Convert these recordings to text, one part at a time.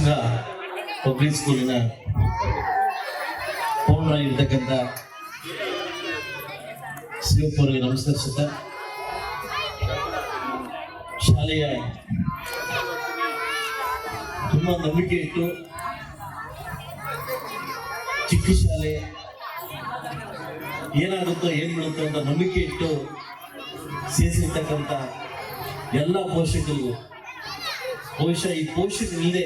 ಸಂಘ ಪಬ್ಲಿಕ್ ಸ್ಕೂಲಿನ ಪೌಂಡ್ರ ಇರ್ತಕ್ಕಂಥ ಶಿವಪುರಿಗೆ ನಮಸ್ಕರಿಸುತ್ತ ಶಾಲೆಯ ತುಂಬಾ ನಂಬಿಕೆ ಇಟ್ಟು ಚಿಕ್ಕ ಶಾಲೆ ಏನಾಗುತ್ತೋ ಏನ್ ಬಿಡುತ್ತೋ ಅಂತ ನಂಬಿಕೆ ಇಟ್ಟು ಸೇರಿಸಿರ್ತಕ್ಕಂಥ ಎಲ್ಲ ಪೋಷಕರಿಗೂ ಬಹುಶಃ ಈ ಪೋಷಕರಿಲ್ಲದೆ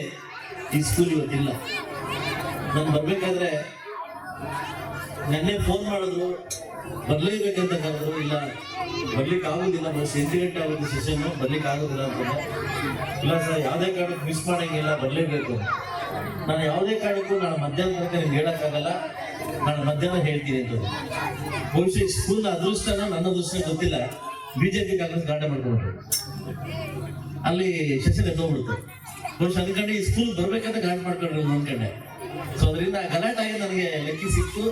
ಈ ಸ್ಕೂಲ್ ಇವತ್ತಿಲ್ಲ ನಾನು ಬರ್ಬೇಕಾದ್ರೆ ನೆನ್ನೆ ಫೋನ್ ಮಾಡಿದ್ರು ಬರ್ಲೇಬೇಕಂತ ಕರೆದ್ರು, ಇಲ್ಲ ಬರ್ಲಿಕ್ಕೆ ಆಗುದಿಲ್ಲ ಬಸ್ ಗಂಟೆ ಆಗುತ್ತೆ ಸೆಷನ್ ಬರ್ಲಿಕ್ಕೆ ಆಗುದಿಲ್ಲ ಅಂತ ಇಲ್ಲ ಸರ್ ಯಾವುದೇ ಕಾರಣಕ್ಕೂ ಮಿಸ್ ಮಾಡಂಗಿಲ್ಲ, ಬರಲೇಬೇಕು. ನಾನು ಯಾವುದೇ ಕಾರಣಕ್ಕೂ ನಾನು ಮಧ್ಯಾಹ್ನ ತನಕ ನಿಮ್ಗೆ ಹೇಳಕ್ಕಾಗಲ್ಲ, ನಾನು ಮಧ್ಯಾಹ್ನ ಹೇಳ್ತೀನಿ ಅಂತ. ಬಹುಶಃ ಸ್ಕೂಲ್ ಸ್ಕೂಲ್ನ ಅದೃಷ್ಟನ ನನ್ನ ಅದೃಷ್ಟ ಗೊತ್ತಿಲ್ಲ. ಬಿಜೆಪಿ ಕಾಂಗ್ರೆಸ್ ಗಾಂಡ ಮಾಡ್ಕೊಂಡ್ರು. ಅಲ್ಲಿ ಶಶಿ ಎದ್ದೋಗ್ಬಿಡ್ತು ಬಹುಶಃ ಅನ್ಕಂಡು ಈ ಸ್ಕೂಲ್ ಬರ್ಬೇಕಂತ ಗಾಂಡ್ ಮಾಡ್ಕೊಂಡ್ರು ಕಡೆ ಸೊ ಅದರಿಂದ ಗಲಾಟಾಗಿ ನನಗೆ ಲೆಕ್ಕಿ ಸಿಕ್ತು.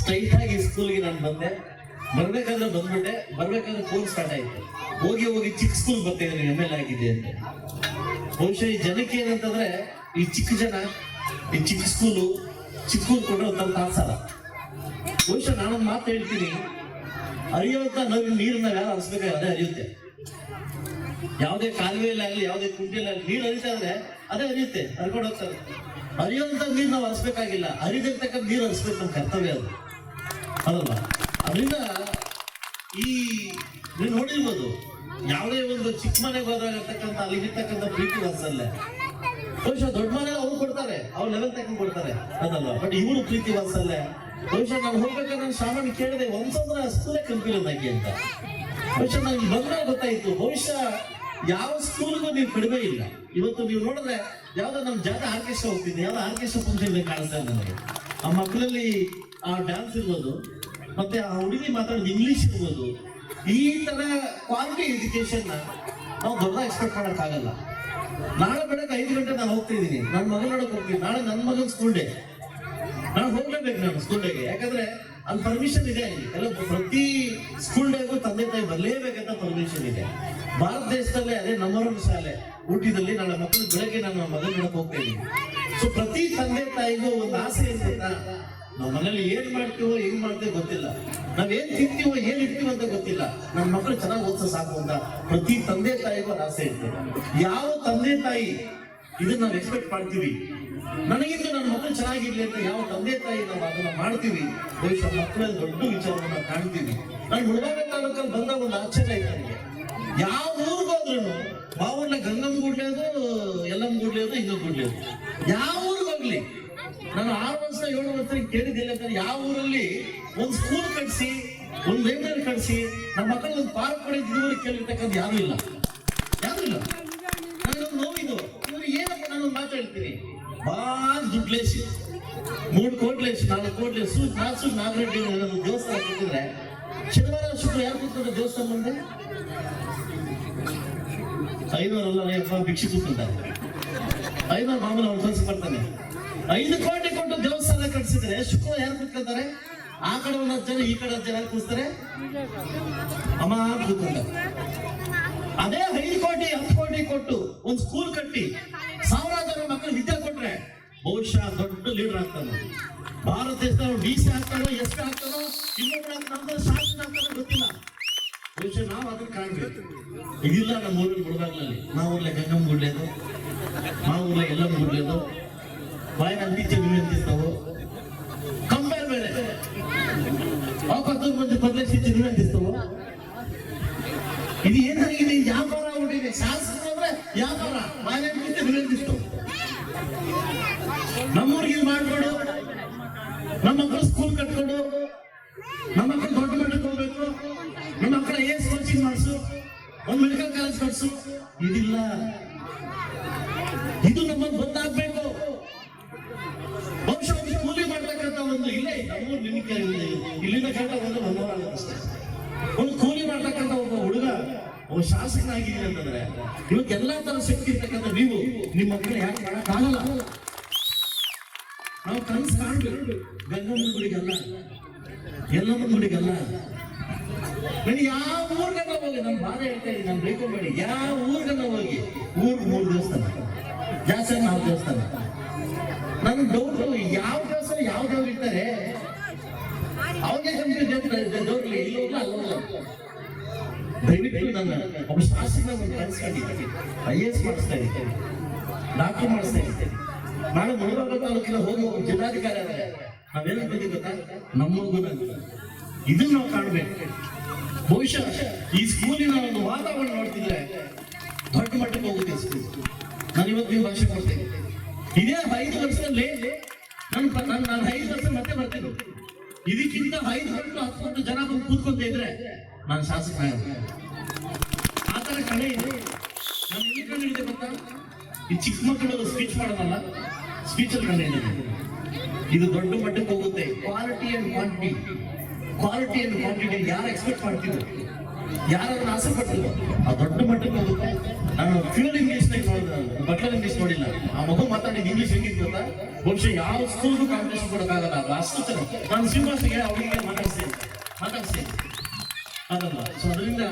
ಸ್ಟ್ರೈಟ್ ಆಗಿ ಸ್ಕೂಲ್ಗೆ ನಾನು ಬಂದೆ. ಬರ್ಬೇಕಂದ್ರೆ ಬಂದ್ಬಿಟ್ಟೆ. ಬರ್ಬೇಕಾದ್ರೆ ಫೋನ್ ಸ್ಟಾರ್ಟ್ ಆಯ್ತು. ಹೋಗಿ ಹೋಗಿ ಚಿಕ್ಕ ಸ್ಕೂಲ್ ಬರ್ತಿದ್ದೀನಿ ಎಂ ಎಲ್ ಆಗಿದ್ದೆ ಅಂತ. ಬಹುಶಃ ಈ ಜನಕ್ಕೆ ಏನಂತಂದ್ರೆ, ಈ ಚಿಕ್ಕ ಜನ, ಈ ಚಿಕ್ಕ ಸ್ಕೂಲು ಚಿಕ್ಕ ಸ್ಕೂಲ್ ಕೊಟ್ಟರೆ ಒಂದ್ ತಾಸಲ್ಲ ಬಹುಶಃ ನಾನೊಂದು ಮಾತು ಹೇಳ್ತೀನಿ. ಹರಿಯುವಂತ ನಾವು ನೀರನ್ನ ಯಾರು ಹರಿಸ್ಬೇಕಾದ್ರೆ ಅದೇ ಹರಿಯುತ್ತೆ ಯಾವುದೇ ಕಾಲುವೆಯಲ್ಲಾಗಲಿ ಯಾವುದೇ ಕುಂಟೆಯಲ್ಲಾಗಲಿ ನೀರು ಹರಿತಾ ಇದ್ರೆ ಅದೇ ಹರಿಯುತ್ತೆ, ಹರ್ಕೊಂಡು ಹೋಗ್ತಾರೆ. ಹರಿಯುವಂತ ನೀರು ನಾವು ಹರಿಸ್ಬೇಕಾಗಿಲ್ಲ ಹರಿದಿರ್ತಕ್ಕಂಥ ನೀರು ಹರಿಸ್ಬೇಕು ನಮ್ಮ ಕರ್ತವ್ಯ ಅದು. ಅದಲ್ಲ ಅದರಿಂದ ಈ ನೀವು ನೋಡಿರ್ಬೋದು, ಯಾವುದೇ ಒಂದು ಚಿಕ್ಕ ಮನೆಗೆ ಹೋದಾಗ ಇರ್ತಕ್ಕಂಥ ಅಲ್ಲಿರ್ತಕ್ಕಂಥ ಪ್ರೀತಿ ವಾತ್ಸಲ್ಯ. ಬಹುಶಃ ದೊಡ್ಡ ಮನೆ ಅವ್ರು ಕೊಡ್ತಾರೆ, ಅವ್ರು ಲೆವೆಲ್ ತಕ್ಕ ಕೊಡ್ತಾರೆ, ಅದಲ್ವಾ? ಬಟ್ ಇವರು ಪ್ರೀತಿ ವಾತ್ಸಲ್ಯ. ಬಹುಶಃ ನಾನು ಹೋಗ್ಬೇಕಾದ್ರೆ ನಾನು ಸಾಮಾನ್ಯ ಕೇಳಿದೆ ಒಂದ್ಸಂದ್ರೆ ಅಷ್ಟೇ ಕಂಪಿಲ್ಲ ನಂಗೆ ಅಂತ. ಬಹುಶಃ ನನಗೆ ಬಂದ್ರೆ ಗೊತ್ತಾಯ್ತು, ಬಹುಶಃ ಯಾವ ಸ್ಕೂಲ್ಗೂ ನೀವು ಕಡಿಮೆ ಇಲ್ಲ. ಇವತ್ತು ನೀವು ನೋಡಿದ್ರೆ ಯಾವ್ದೋ ನಮ್ಮ ಜಾಗ ಆರ್ಕೆಸ್ಟ್ರಾ ಹೋಗ್ತಿದ್ದೆ ಯಾವ್ದೋ ಆರ್ಕೆಸ್ಟ್ರಾ ಫಂಕ್ಷನ್ ಕಾಣಿಸ್ತಾ ನನಗೆ ಆ ಮಕ್ಕಳಲ್ಲಿ ಆ ಡ್ಯಾನ್ಸ್ ಇರ್ಬೋದು, ಮತ್ತೆ ಆ ಹುಡುಗಿ ಮಾತಾಡೋದು ಇಂಗ್ಲಿಷ್ ಇರ್ಬೋದು. ಈ ತರ ಕ್ವಾಲಿಟಿ ಎಜುಕೇಶನ್ ನಾವು ದೊಡ್ಡ ಎಕ್ಸ್ಪೆಕ್ಟ್ ಮಾಡಕ್ ಆಗಲ್ಲ. ನಾಳೆ ಬೆಳಗ್ಗೆ ಐದು ಗಂಟೆ ನಾನು ಹೋಗ್ತಾ ನನ್ನ ಮಗನ ನೋಡಕ್ ಹೋಗ್ತೀನಿ. ನಾಳೆ ನನ್ನ ಮಗನ ಸ್ಕೂಲ್ ಡೇ ನಾನು ಹೋಗ್ಲೇಬೇಕು ನಾನು ಸ್ಕೂಲ್ ಡೇಗೆ ಯಾಕಂದ್ರೆ ಅಲ್ಲಿ ಪರ್ಮಿಷನ್ ಇದೆ ಎಲ್ಲ ಪ್ರತಿ ಸ್ಕೂಲ್ ಡೇಗೂ ತಂದೆ ತಾಯಿ ಬರಲೇಬೇಕಂತ ಪರ್ಮಿಷನ್ ಇದೆ. ಭಾರತ ದೇಶದಲ್ಲೇ ಅದೇ ಒನ್ ಶಾಲೆ. ಊಟದಲ್ಲಿ ನನ್ನ ಮಕ್ಕಳು ಬೆಳಗ್ಗೆ ನಾನು ಮಗನ ನೋಡಕ್ ಹೋಗ್ತಾ ಸೊ ಪ್ರತಿ ತಂದೆ ತಾಯಿಗೂ ಒಂದು ಆಸೆ ಏನ್ ನಾವು ಮನೇಲಿ ಏನ್ ಮಾಡ್ತೀವೋ ಏನ್ ಮಾಡ್ತೀವೋ ಗೊತ್ತಿಲ್ಲ. ನಾವ್ ಏನ್ ತಿಂತೀವೋ, ಏನ್ ಇರ್ತೀವೋ ಅಂತ ಗೊತ್ತಿಲ್ಲ. ನನ್ನ ಮಕ್ಕಳು ಚೆನ್ನಾಗಿ ಓದ್ಸ ಸಾಕು ಅಂತ ಪ್ರತಿ ತಂದೆ ತಾಯಿಗೂ ಆಸೆ ಇರ್ತದೆ. ಯಾವ ತಂದೆ ತಾಯಿ ಇದನ್ನ ನಾವು ಎಕ್ಸ್ಪೆಕ್ಟ್ ಮಾಡ್ತೀವಿ? ನನಗಿಂತ ನನ್ನ ಮಕ್ಕಳು ಚೆನ್ನಾಗಿರ್ಲಿ ಅಂತ ಯಾವ ತಂದೆ ತಾಯಿ ನಾವು ಅದನ್ನ ಮಾಡ್ತೀವಿ, ಬಹುಶಃ ಮಕ್ಕಳಲ್ಲಿ ದೊಡ್ಡ ವಿಚಾರವನ್ನ ಕಾಣ್ತೀವಿ. ನಾನು ಮುಳಬಾಗ ತಾಲೂಕಲ್ಲಿ ಬಂದಾಗ ಒಂದು ಆಶ್ಚರ್ಯ ನನಗೆ. ಯಾವ ಊರಿಗೋದ್ರೂ ಮಾವನ್ನ ಗಂಗಮ್ಮ ಗುಡ್ಲೇದು ಎಲ್ಲಮ್ಮ ಗುಡ್ಲೇದು ಹಿಂಗ ಗುಡ್ಲೇದು ಯಾವ ಊರಿಗೋಗ್ಲಿ ನಾನು ಆರು ವರ್ಷ ಏಳು ವರ್ಷ ಕೇಳಿದ್ದಿಲ್ಲ ಅಂದ್ರೆ ಯಾವ ಊರಲ್ಲಿ ಒಂದು ಸ್ಕೂಲ್ ಕಟ್ಸಿ, ಒಂದು ಲೈಬ್ರರಿ ಕಟ್ಸಿ, ನಮ್ಮ ಮಕ್ಕಳು ಒಂದು ಪಾರ್ಕ್ ಕಡೆ ಇದುವರೆಗೆ ಕೇಳಿರ್ತಕ್ಕಂಥ ಯಾರು ಇಲ್ಲ. ಯಾರು ಇಲ್ಲ. ನನಗೊಂದು ನೋವಿದು. ಇವ್ರು ಏನಪ್ಪ ನಾನು ಮಾತಾಡ್ತೀನಿ ಭಾಳ ದುಡ್ಲೇಸಿ ಮೂರು ಕೋಟ್ಲೇಸಿ ನಾಲ್ಕು ಕೋಟ್ಲೇಸು ನಾಲ್ಕು ನಾಲ್ಕು ರೆಡ್ಡಿ ಏನಾದ್ರು ದೇವಸ್ಥಾನ ಕೂತಿದ್ರೆ ಶನಿವಾರ ಶುಕ್ರ ಯಾರು ಕೂತ್ಕೊಂಡ್ರೆ ದೇವಸ್ಥಾನ ಮುಂದೆ? ಐನೂರಲ್ಲ ಯಪ್ಪ ಭಿಕ್ಷೆ ಕೂತ್ಕೊಂತಾರೆ ಐನೂರು ಮಾಮೂಲು ಅವ್ನು ಕಳ್ಸಿ ಬರ್ತಾನೆ ಐದು ಕೋಟಿ ಕೊಟ್ಟು ದೇವಸ್ಥಾನ ಕಟ್ಸಿದ್ರೆ ಶುಕ್ರ ಯಾರು ಕೂತ್ಕೊಂತಾರೆ? ಆ ಕಡೆ ಒಂದು ಹತ್ತು ಜನ, ಈ ಕಡೆ ಹತ್ತು ಜನ ಯಾರು ಕೂರಿಸ್ತಾರೆ ಅಮ್ಮ ಕೂತ್ಕೊಂತಾರೆ. ಅದೇ ಐದು ಕೋಟಿ, ಹತ್ತು ಕೋಟಿ ಕೊಟ್ಟು ಒಂದು ಸ್ಕೂಲ್ ಕಟ್ಟಿ ಸಾವಿರಾರು ಜನ ಮಕ್ಕಳು ವಿದ್ಯೆ ಕೊಟ್ರೆ ಬಹುಶಃ ದೊಡ್ಡ ಲೀಡರ್ ಆಗ್ತಾನೆ. ಭಾರತ ದೇಶದ ಡಿ ಸಿ ಆಗ್ತಾನೋ ಎಸ್ ಆಗ್ತಾನೋ ಇನ್ನೊಬ್ಬರು ಶಾಸನ ಆಗ್ತಾನೋ ಗೊತ್ತಿಲ್ಲ. ಬಹುಶಃ ನಾವು ಅದನ್ನ ಕಾಣ್ಬೇಕು. ಇದಿಲ್ಲ ನಮ್ಮ ಊರಲ್ಲಿ ಮುಳುಗಾಗ್ಲಲ್ಲಿ ನಾವು ಊರ್ಲೆ ಗಂಗಮ್ಮ ಗುಡ್ಲೇದು ನಾವು ಊರ್ಲೆ ಎಲ್ಲಮ್ಮ ಗುಡ್ಲೇದು ಬಾಯಿನ ಟೀಚರ್ ವಿನಂತಿಸ್ತಾವು. ಬೇರೆ ಅವಾಗ ಹತ್ತೊಂದು ಮಂದಿ ಬಾಯಿನ ಟೀಚರ್ ವಿನಂತಿಸ್ತಾವು ನಮ್ಮೂರಿಗೆ ಮಾಡ್ಕೊಡು, ನಮ್ಮ ಮಕ್ಕಳು ಸ್ಕೂಲ್ ಕಟ್ಕೊಡು, ನಮ್ಮ ಮಕ್ಕಳು ದೊಡ್ಡ ಮಟ್ಟಕ್ಕೆ ಹೋಗ್ಬೇಕು. ನಮ್ಮ ಮಕ್ಕಳ ಏಸ್ ಕೋಚಿಂಗ್ ಮಾಡಿಸು, ಒಂದು ಮೆಡಿಕಲ್ ಕಾಲೇಜ್ ಕಟ್ಸು. ಇದಿಲ್ಲ. ಇದು ನಮ್ಮನ್ನು ಗೊತ್ತಾಗ್ಬೇಕು. ಬಹುಶಃ ಒಂದು ಕೂಲಿ ಮಾಡ್ತಕ್ಕಂಥ ಒಂದು ಇಲ್ಲೇ ನಮ್ಮೂರು ನಿಮಗೆ ಇಲ್ಲಿಂದ ಕಂಡ ಒಂದು ಮನೋರ ಅಷ್ಟೇ. ಒಂದು ಕೂಲಿ ಮಾಡ್ತಕ್ಕಂಥ ಒಬ್ಬ ಹುಡುಗ, ಒಬ್ಬ ಶಾಸಕನಾಗಿದ್ದೀನಿ ಅಂತಂದ್ರೆ ಇವತ್ತು ಎಲ್ಲಾ ತರ ಶಕ್ತಿ ಇರ್ತಕ್ಕಂಥ ನೀವು ನಿಮ್ಮ ಮಕ್ಕಳು ಯಾಕೆ ಮಾಡಕ್ಕಾಗಲ್ಲ ನಾವು ಕನಸು ಕಾಣ್ಬೇಕು. ಗಂಗಮ್ಮನ ಗುಡಿಗಲ್ಲ ಎಲ್ಲಮ್ಮನ ಗುಡಿಗಲ್ಲ ನನಗೆ ಯಾವ ಊರ್ಗನ್ನ ಹೋಗಿ? ನಮ್ಮ ಬಾಧೆ ಹೇಳ್ತಾ ಇದ್ದೀನಿ ಬೇಕು ಮಾಡಿ ಯಾವ ಊರ್ಗನ್ನ ಹೋಗಿ? ಊರ್ ಮೂರು ದೇವಸ್ಥಾನ. ಜಾಸ್ತಿ ನಾವು ದೇವಸ್ಥಾನ. ನನ್ ಡೌಟ್ ಯಾವ ದೇವಸ್ಥಾನ ಯಾವ ದೇವ್ರು ಇರ್ತಾರೆ ಇಲ್ಲ ಅಲ್ಲ ದಯವಿಟ್ಟು ನನ್ನ ಒಬ್ಬ ಶಾಸಕ ಒಂದು ಕನಸ್ಕೊಂಡಿದ್ದೆ ಐ ಎ ಎಸ್ ಮಾಡಿಸ್ತಾ ಇದ್ದೇನೆ ಡಾಕ್ಟರ್ ಮಾಡಿಸ್ತಾ ಇದ್ದೇನೆ ನಾಳೆ ಮುಳುಗಾಲ ತಾಲೂಕಿನ ಹೋಗಿ ಒಬ್ಬ ಜಿಲ್ಲಾಧಿಕಾರಿ ಆದರೆ ಬಂದಿದ್ದು ಗೊತ್ತಾ? ನಮ್ಮ ಮಗುನ ಇದನ್ನ ನಾವು ಕಾಣಬೇಕು. ಬಹುಶಃ ಈ ಸ್ಕೂಲಿನ ಒಂದು ವಾತಾವರಣ ನೋಡ್ತಿದ್ರೆ ದೊಡ್ಡ ಮಟ್ಟಕ್ಕೆ ಹೋಗುತ್ತೆ ಸ್ಕೂಲ್. ನಾನು ಇವತ್ತು ನೀವು ಭಾಷೆ ಕೊಡ್ತೇನೆ. ಇದೇ ಐದು ವರ್ಷದಲ್ಲಿ ನನ್ನ ನಾನು ನಾನು ಐದು ವರ್ಷ ಮತ್ತೆ ಬರ್ತೇನೆ. ಇದಕ್ಕಿಂತ ಐದು ಹತ್ತು ಗಂಟು ಜನ ಬಂದು ಕೂತ್ಕೊಂತ ಇದ್ರೆ ನಾನು ಶಾಸಕ ಆ ಥರ ಇದೆ. ಎಲ್ಲಿ ಕಂಡಿದ್ದೆ ಗೊತ್ತಾ? ಈ ಚಿಕ್ಕ ಮಕ್ಕಳು ಸ್ಪೀಚ್ ಮಾಡೋದಲ್ಲ ಸ್ಪೀಚಲ್ಲಿ ಇದೆ. ಇದು ದೊಡ್ಡ ಮಟ್ಟಕ್ಕೆ ಹೋಗುತ್ತೆ. Quality and quantity quality and quantity ಯಾರು ಎಕ್ಸ್ಪೆಕ್ಟ್ ಮಾಡ್ತಿದ್ರು? ಯಾರನ್ನ ಆಸೆ ಪಟ್ಟಿದ್ರು ಆ ದೊಡ್ಡ ಮಟ್ಟಕ್ಕೆ ಹೋಗುತ್ತೆ. ನಾನು ಫ್ಯೂಲ್ ಇಂಗ್ಲಿಷ್ ನೋಡಿದ್ರು ಬಟ್ಲರ್ ಇಂಗ್ಲಿಷ್ ನೋಡಿಲ್ಲ. ಆ ಮಗು ಮಾತಾಡಿದ ಇಂಗ್ಲಿಷ್ ಹೆಂಗಿತ್ತು ಅಂತ ಬಹುಶಃ ಯಾವ ಸ್ಕೂಲ್ಗೂ ಕಾಂಪಿಟೇಷನ್ ಕೊಡೋಕ್ಕಾಗಲ್ಲ. ಅಷ್ಟು ಚೆನ್ನಾಗಿ. ನಾನು ಶ್ರೀನಿವಾಸ್ಗೆ ಅವರಿಗೆ ಮಾತಾಡ್ತೀನಿ ಮಾತಾಡ್ಸ್ತೇನೆ ಅದಲ್ಲ ಸೊ ಅದರಿಂದ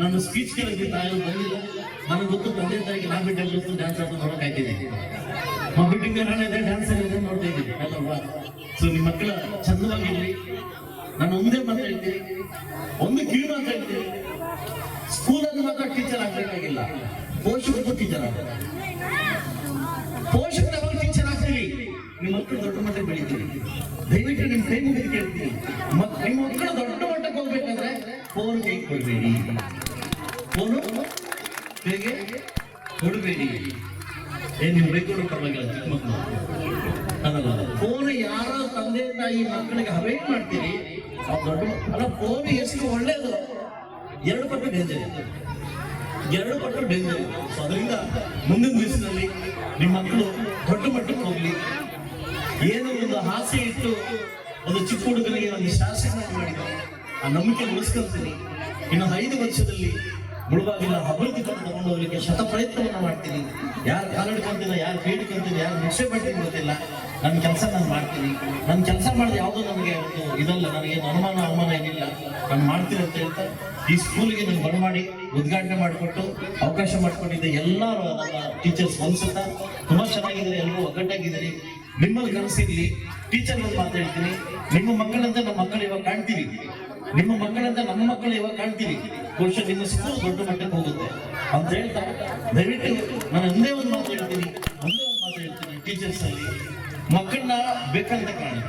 ನನ್ನ ಸ್ಪೀಚ್ ಕೇಳಿದ್ರೆ ತಾಯಿ ಬಂದಿಲ್ಲ ನನಗೆ ಗೊತ್ತು ತಂದೆ ತಾಯಿಗೆ ನಾನು ಬಿಟ್ಟು ಎಲ್ಲರೂ ಡ್ಯಾನ್ಸ್ ಆಡೋದು ನೋಡಕ್ ಹಾಕಿದ್ದೀನಿ ನಮ್ಮ ನಾನು ನಾಳೆ ಡ್ಯಾನ್ಸ್ ಇದೆ ನೋಡ್ತಾ ಇದ್ದೀನಿ. ಅಲ್ಲಲ್ವಾ ಸೊ ನಿಮ್ಮ ಮಕ್ಕಳ ಚಂದವಾಗಿರ್ಲಿ ನಾನು ಒಂದೇ ಮಾತಾಡ್ತೀನಿ ಒಂದು ಕಿವಿ ಮಾತಾಡ್ತೀನಿ ಸ್ಕೂಲಲ್ಲಿ ಮಾತ್ರ ಟೀಚರ್ ಆಗ್ಬೇಕಾಗಿಲ್ಲ. ಪೋಷಕರು ಟೀಚರ್ ಆಗ ಪೋಷಕರು ಯಾವಾಗ ಟೀಚರ್ ಆಗ್ತೀರಿ. ನಿಮ್ಮ ಮಕ್ಕಳು ದೊಡ್ಡ ಮಟ್ಟಕ್ಕೆ ಬೆಳಿತೀವಿ ದಯವಿಟ್ಟು ನಿಮ್ಮ ಕೈ ಮುಗಿದು ಕೇಳ್ತೀನಿ. ನಿಮ್ಮ ಮಕ್ಕಳು ದೊಡ್ಡ ಹೋಗ್ಬೇಕಂದ್ರೆ ಫೋನ್ ಕೈ ಕೊಡಬೇಡಿ. ಫೋನು ಹೇಗೆ ಕೊಡಬೇಡಿ. ಏನು ನೀವು ಬೈಕೊಂಡು ಪರವಾಗಿಲ್ಲ, ಚಿಕ್ಕ ಮಕ್ಕಳು. ಅದಲ್ಲ ಫೋನ್ ಯಾರೋ ತಂದೆ ತಾಯಿ ಮಕ್ಕಳಿಗೆ ಹವೇಟ್ ಮಾಡ್ತೀರಿ? ದೊಡ್ಡ ಅಲ್ಲ ಫೋನ್ ಎಷ್ಟು ಒಳ್ಳೇದು ಎರಡು ಪಟ್ಟು ಡೇಂಜರ್ ಎರಡು ಪಟ್ಟು ಡೇಂಜರ್ ಅದರಿಂದ ಮುಂದಿನ ದಿವಸದಲ್ಲಿ ನಿಮ್ಮ ಮಕ್ಕಳು ದೊಡ್ಡ ಮಟ್ಟಕ್ಕೆ ಹೋಗ್ಲಿ. ಏನೋ ಒಂದು ಆಸೆ ಇಟ್ಟು, ಒಂದು ಚಿಕ್ಕ ಹುಡುಗನಿಗೆ ಒಂದು ಶಾಸನ ಮಾಡಿದ್ದಾರೆ ಆ ನಂಬಿಕೆ ಉಳಿಸ್ಕೊಳ್ತೀನಿ. ಇನ್ನು ಐದು ವರ್ಷದಲ್ಲಿ ಮುಳುಗಾಗಿಲ್ಲ ಅಭಿವೃದ್ಧಿ ಪಥ ತಗೊಂಡು ಹೋಗ್ಲಿಕ್ಕೆ ಶತ ಪ್ರಯತ್ನವನ್ನು ಮಾಡ್ತೀನಿ. ಯಾರು ಕಾಲಡ್ಕೊಂತಿಲ್ಲ ಯಾರು ಬೇಡಿಕೊಂತಿಲ್ಲ ಯಾರು ನಿಕ್ಷೆ ಪಡ್ತೀನಿ ಗೊತ್ತಿಲ್ಲ ನನ್ನ ಕೆಲಸ ನಾನು ಮಾಡ್ತೀನಿ. ನನ್ನ ಕೆಲಸ ಮಾಡಿದ ಯಾವುದೋ ನನಗೆ ಒಂದು ಇದಲ್ಲ, ನನಗೆ ಅನುಮಾನ, ಅವಮಾನ ಏನಿಲ್ಲ, ನಾನು ಮಾಡ್ತೀನಿ ಅಂತ ಹೇಳ್ತಾ ಈ ಸ್ಕೂಲಿಗೆ ನಾನು ಬರಮಾಡಿ ಉದ್ಘಾಟನೆ ಮಾಡಿಕೊಟ್ಟು ಅವಕಾಶ ಮಾಡಿಕೊಟ್ಟಿದ್ದೆ ಎಲ್ಲರೂ ನನ್ನ ಟೀಚರ್ಸ್ ಅನ್ಸುತ್ತಾ ತುಂಬಾ ಚೆನ್ನಾಗಿದ್ದಾರೆ ಎಲ್ಲರೂ ಒಗ್ಗಟ್ಟಾಗಿದ್ದೀರಿ. ನಿಮ್ಮಲ್ಲಿ ಕನಸಿರ್ಲಿ ಟೀಚರ್ ಒಂದು ಮಾತು ಹೇಳ್ತೀನಿ. ನಿಮ್ಮ ಮಕ್ಕಳಂತೆ ನಮ್ಮ ಮಕ್ಕಳು ಇವಾಗ ಕಾಣ್ತೀವಿ. ನಿಮ್ಮ ಮಕ್ಕಳಂತ ನಮ್ಮ ಮಕ್ಕಳು ಇವಾಗ ಕಾಣ್ತೀವಿ ಪುರುಷ ಸ್ಕೂಲ್ ದೊಡ್ಡ ಮಟ್ಟಕ್ಕೆ ಹೋಗುತ್ತೆ. ಅಂತ ಹೇಳ್ತಾ, ದಯವಿಟ್ಟು ನಾನು ಒಂದೇ ಒಂದು ಮಾತು ಹೇಳ್ತೀನಿ. ಒಂದೇ ಒಂದು ಮಾತು ಹೇಳ್ತೀನಿ. ಟೀಚರ್ಸ್ ಅಲ್ಲಿ ಮಕ್ಕಳನ್ನ ಬೇಕಂತ ಕಾಣಿ.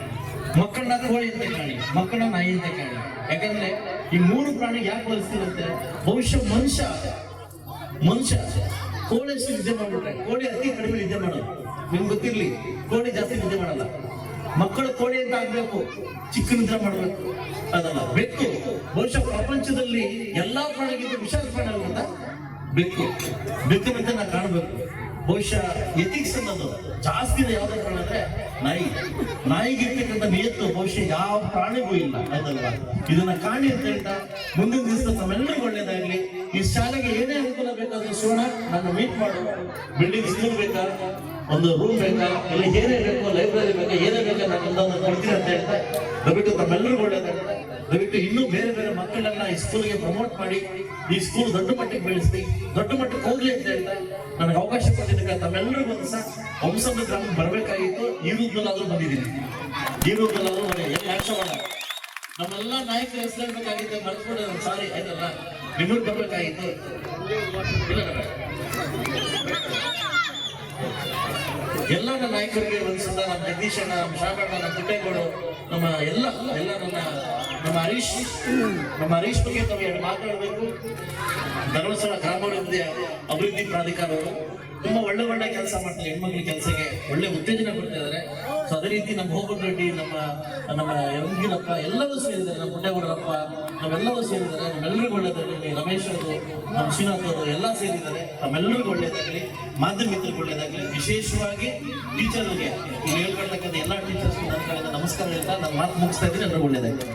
ಮಕ್ಕಳನ್ನ ಕೋಳಿ ಅಂತ ಕಾಣಿ. ಮಕ್ಕಳನ್ನ ನಾಯಿ ಅಂತ ಕಾಣಿ. ಯಾಕಂದ್ರೆ ಈ ಮೂರು ಪ್ರಾಣಿ ಯಾಕೆ ಬಳಸ್ತಿರುತ್ತೆ ಬಹುಶಃ ಮನುಷ್ಯ ಮನುಷ್ಯ ಕೋಳಿ ಅಷ್ಟು ನಿದ್ದೆ ಮಾಡ್ಬಿಟ್ರೆ, ಕೋಳಿ ಅತಿ ಕಡಿಮೆ ನಿದ್ದೆ ಮಾಡೋದು. ನಿಮ್ಗೆ ಗೊತ್ತಿರ್ಲಿ, ಕೋಳಿ ಜಾಸ್ತಿ ನಿದ್ದೆ ಮಾಡಲ್ಲ. ಮಕ್ಕಳು ಕೋಳಿ ಅಂತ ಆಗ್ಬೇಕು ಚಿಕ್ಕ ನಿದ್ರೆ ಮಾಡಬೇಕು. ಅದಲ್ಲ, ಬೆಕ್ಕು. ಬಹುಶಃ ಪ್ರಪಂಚದಲ್ಲಿ ಎಲ್ಲಾ ಪ್ರಾಣಿಗಿಂತ ವಿಶಾಲ ಪ್ರಾಣಿ ಆಗುತ್ತಾ ಬೆಕ್ಕು. ಬೆಕ್ಕಿನಂತೆ ನಾವು ಕಾಣಬೇಕು. ಬಹುಶಃ ಎಥಿಕ್ಸ್ ಅನ್ನೋದು. ಜಾಸ್ತಿ ಯಾವ್ದು ಪ್ರಾಣ ಅಂದ್ರೆ ನಾಯಿ. ನಾಯಿಗಿರ್ತಕ್ಕಂಥ ನಿಯತ್ತು ಬಹುಶಃ ಯಾವ ಪ್ರಾಣಿಗೂ ಇಲ್ಲ. ಅದಲ್ವಾ? ಇದನ್ನ ಕಾಣಿ ಅಂತ ಹೇಳ್ತಾ ಮುಂದಿನ ದಿವಸ ತಮ್ಮೆಲ್ಲರಿಗೂ ಒಳ್ಳೇದಾಗ್ಲಿ. ಈ ಶಾಲೆಗೆ ನನ್ನ ಮೀಟ್ ಮಾಡು. ಬಿಲ್ಡಿಂಗ್ ಸ್ಕೂಲ್ ಬೇಕಾ? ಒಂದು ರೂಮ್ ಬೇಕಾ? ಇಲ್ಲ, ಏನೇ ಬೇಕು ಲೈಬ್ರರಿ ಬೇಕಾ? ಏನೇ ಬೇಕಾ ನಾನು ಕೊಡ್ತೀನಿ ಅಂತ ಹೇಳ್ತಾ, ದಯವಿಟ್ಟು ತಮ್ಮೆಲ್ಲರಿಗೂ ಒಳ್ಳೇದಾಗ್ಲಿ ದಯವಿಟ್ಟು ಇನ್ನೂ ಬೇರೆ ಬೇರೆ ಮಕ್ಕಳನ್ನ ಈ ಸ್ಕೂಲ್ಗೆ ಪ್ರಮೋಟ್ ಮಾಡಿ, ಈ ಸ್ಕೂಲ್ ದೊಡ್ಡ ಮಟ್ಟಕ್ಕೆ ಬೆಳೆಸಿ, ದೊಡ್ಡ ಮಟ್ಟಕ್ಕೆ ಹೋಗ್ಲಿ ಅಂತ ಹೇಳ್ತಾ, ನನಗೆ ಅವಕಾಶ ಕೊಟ್ಟಿದ್ದಕ್ಕೆ ತಮ್ಮೆಲ್ಲರಿಗೂ ಒಂದು ಸಹ ವಂಶದ ಗ್ರಾಮ ಬರಬೇಕಾಗಿತ್ತು. ಈ ಬಂದಿದ್ದೀನಿ. ಈ ರೂಪದಲ್ಲಾದ್ರೂ ಬನ್ನಿ ಎಲ್ಲ ಆಕ್ಷ ನಮ್ಮೆಲ್ಲ ನಾಯಕರ ಹೆಸರು ಹೇಳ್ಬೇಕಾಗಿತ್ತು ಮರ್ತ್ಬಿಡ ಸಾರಿ ಆಯ್ತಲ್ಲ? ನಿಮ್ಮೂರು ಬರಬೇಕಾಗಿತ್ತು. ಇಲ್ಲ. ಎಲ್ಲ ನನ್ನ ನಾಯಕರಿಗೆ ಒಂದ್ಸಲ ನಮ್ಮ ಜಗದೀಶ್ ನಮ್ಮ ಶಾಮಣ್ಣ ನಮ್ಮ ನಮ್ಮ ಎಲ್ಲ ಎಲ್ಲ ನನ್ನ ನಮ್ಮ ಹರೀಶ್ ನಮ್ಮ ಹರೀಶ್ ಬಗ್ಗೆ ನಾವು ಎರಡು ಮಾತಾಡಬೇಕು. ಧರ್ಮಸ್ಥಳ ಗ್ರಾಮಾಭಿವೃದ್ಧಿ ಅಭಿವೃದ್ಧಿ ಪ್ರಾಧಿಕಾರವರು. ತುಂಬಾ ಒಳ್ಳೆ ಒಳ್ಳೆ ಕೆಲಸ ಮಾಡ್ತಾರೆ, ಹೆಣ್ಮಕ್ಳ ಕೆಲಸಕ್ಕೆ ಒಳ್ಳೆ ಉತ್ತೇಜನ ಕೊಡ್ತಾ ಇದ್ದಾರೆ. ಸೊ ಅದೇ ರೀತಿ ನಮ್ಮ ಹೋಗೋ ರೆಡ್ಡಿ, ನಮ್ಮ ನಮ್ಮ ಯಂಗಿರಪ್ಪ ಎಲ್ಲರೂ ಸೇರಿದ್ದಾರೆ, ನಮ್ಮ ಪುಟ್ಟೇಗೌಡರಪ್ಪ, ನಾವೆಲ್ಲರೂ ಸೇರಿದ್ದಾರೆ, ನಮ್ಮೆಲ್ಲರಿಗೂ ಒಳ್ಳೇದಾಗಲಿ ರಮೇಶ್ ಅವರು, ನಮ್ಮ ಶ್ರೀನಾಥ್ ಅವರು ಎಲ್ಲ ಸೇರಿದ್ದಾರೆ, ತಮ್ಮೆಲ್ಲರಿಗೂ ಒಳ್ಳೇದಾಗಲಿ ಮಾಧ್ಯಮಿಕರಿಗೆ ಒಳ್ಳೇದಾಗಲಿ ವಿಶೇಷವಾಗಿ ಟೀಚರ್ಗೆ ಇಲ್ಲಿ ಹೇಳ್ಕೊಳ್ತಕ್ಕಂಥ ಎಲ್ಲ ಟೀಚರ್ಸ್ ನನ್ನ ಕಡೆಯಿಂದ ನಮಸ್ಕಾರ ಹೇಳ್ತಾ ನಾನು ಮಾತು ಮುಗಿಸ್ತಾ ಇದ್ದೀನಿ, ಎಲ್ಲರಿಗೂ ಒಳ್ಳೇದಾಗಲಿ